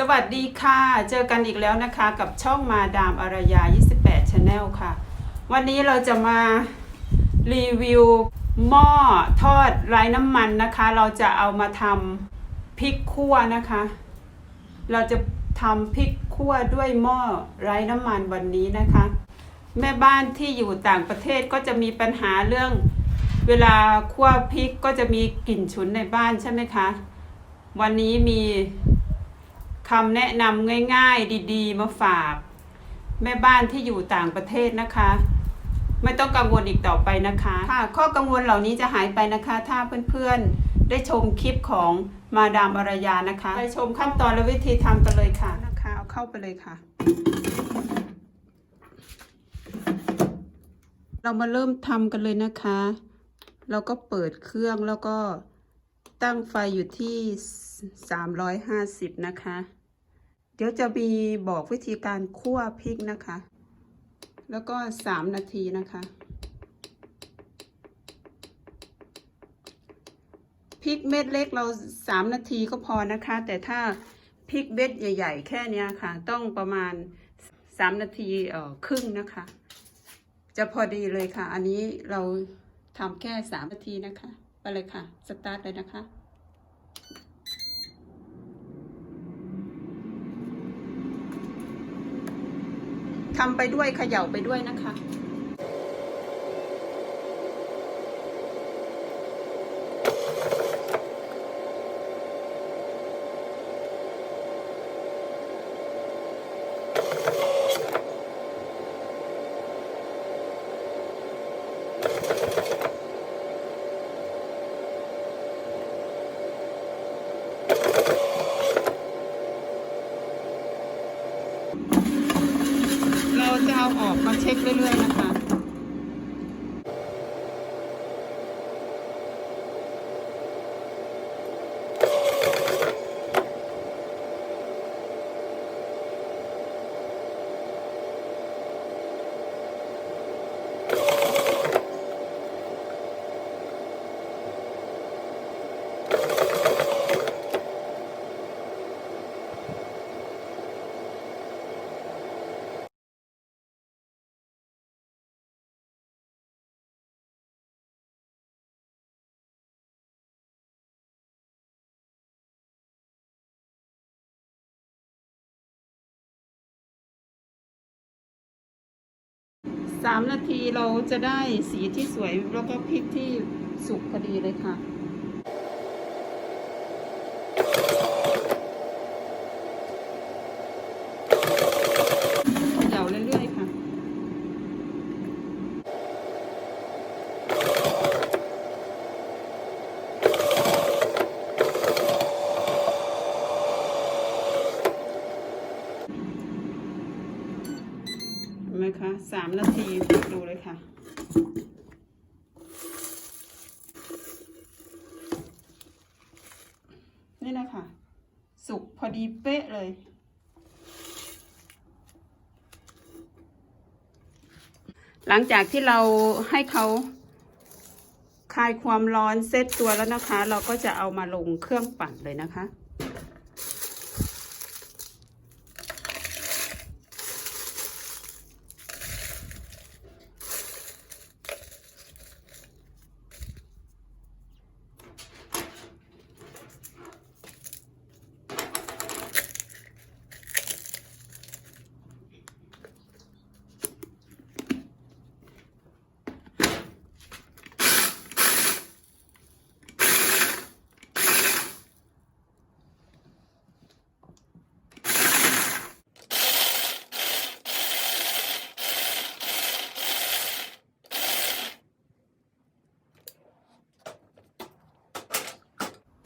สวัสดีค่ะ เจอกันอีกแล้วนะคะกับช่องมาดามอารยา 28 Channel ค่ะ วันนี้เราจะมารีวิวหม้อทอดไร้น้ำมันนะคะ เราจะเอามาทำพริกคั่วนะคะ เราจะทำพริกคั่วด้วยหม้อไร้น้ำมันวันนี้นะคะ แม่บ้านที่อยู่ต่างประเทศก็จะมีปัญหาเรื่อง เวลาคั่วพริกก็จะมีกลิ่นฉุนในบ้านใช่ไหมคะ วันนี้มี คำแนะนำง่ายๆ ดีๆ มาฝาก แม่บ้านที่อยู่ต่างประเทศนะคะ ไม่ต้องกังวลอีกต่อไปนะคะค่ะข้อกังวลเหล่านี้จะหายไปนะคะ ถ้าเพื่อนๆ ได้ชมคลิปของมาดามอารยานะคะ ไปชมขั้นตอนและวิธีทำกันเลยค่ะนะคะเอาเข้าไปเลยค่ะ เรามาเริ่มทำกันเลยนะคะ เราก็เปิดเครื่องแล้วก็ตั้งไฟอยู่ที่ 350 นะคะ เดี๋ยวจะมีบอกวิธีการคั่วพริกนะคะ แล้วก็3นาทีนะคะพริกเม็ดเล็กเรา3นาทีก็พอนะคะ แต่ถ้าพริกเม็ดใหญ่ ๆ แค่นี้ค่ะ ต้องประมาณ3นาทีเอ่อครึ่งนะคะ จะพอดีเลยค่ะ อันนี้เราทำแค่3นาทีนะคะ ไปเลยค่ะ สตาร์ทเลยนะคะ ทำไปด้วยเขย่าไปด้วยนะคะ เราอาออกมาเช็คเรื่อยๆนะคะ สามนาทีเราจะได้สีที่สวยแล้วก็พริกที่สุกพอดีเลยค่ะ เขย่าเรื่อยๆค่ะ เห็นไหมคะ สามนาทีดูเลยค่ะ นี่นะคะสุกพอดีเป๊ะเลย หลังจากที่เราให้เขาคลายความร้อนเซตตัวแล้วนะคะ เราก็จะเอามาลงเครื่องปั่นเลยนะคะ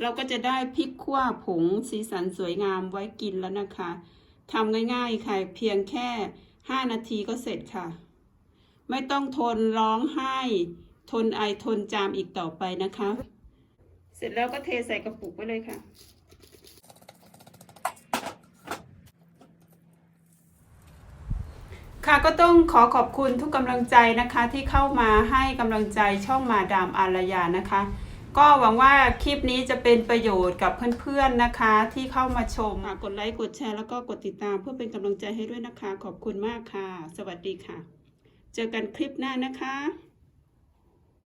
เราก็จะได้พริกขั่วผงสีสันสวยงามไว้กินแล้วนะคะทำง่ายๆค่ะ เพียงแค่ 5 นาทีก็เสร็จค่ะ ไม่ต้องทนร้องไห้ ทนไอทนจามอีกต่อไปนะคะ เสร็จแล้วก็เทใส่กระปุกไว้เลยค่ะค่ะก็ต้องขอขอบคุณทุกกำลังใจนะคะที่เข้ามาให้กำลังใจช่องมาดามอารยานะคะ ก็หวังว่าคลิปนี้จะเป็นประโยชน์กับเพื่อนๆนะคะ ที่เข้ามาชมฝากกดไลค์ กดแชร์ แล้วก็กดติดตามเพื่อเป็นกำลังใจให้ด้วยนะคะ ขอบคุณมากค่ะ สวัสดีค่ะ เจอกันคลิปหน้านะคะ